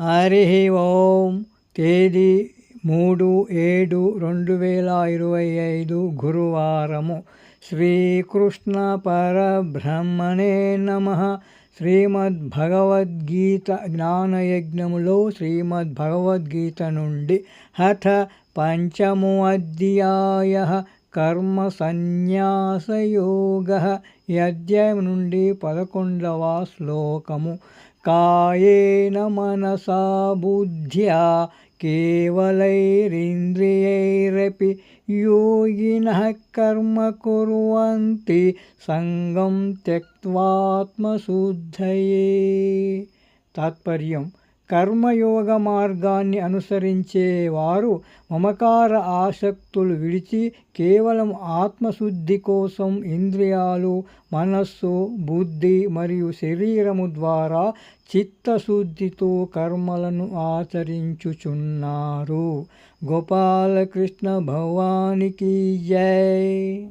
హరి ఓం తేదీ మూడు ఏడు రెండు వేల ఇరవై ఐదు గురువారము. శ్రీకృష్ణ పరబ్రహ్మణే నమ. శ్రీమద్భగవద్గీత జ్ఞానయజ్ఞములో శ్రీమద్భగవద్గీత నుండి హఠ పంచమో అధ్యాయ. కర్మ సన్యాసయోగ ఈ అధ్యాయం నుండి పదకొండవ శ్లోకము కాయేన మనసా బుద్ధ్యా కేవలైరింద్రియైరపి యోగినः కర్మ కుర్వంతి సంగం త్యక్త్వాత్మశుద్ధయే తాత్పర్యం కర్మయోగ మార్గాన్ని అనుసరించేవారు మమకార ఆసక్తులు విడిచి కేవలం ఆత్మశుద్ధి కోసం ఇంద్రియాలు మనస్సు బుద్ధి మరియు శరీరము ద్వారా చిత్తశుద్ధితో కర్మలను ఆచరించుచున్నారు. గోపాలకృష్ణ భవానికి జై.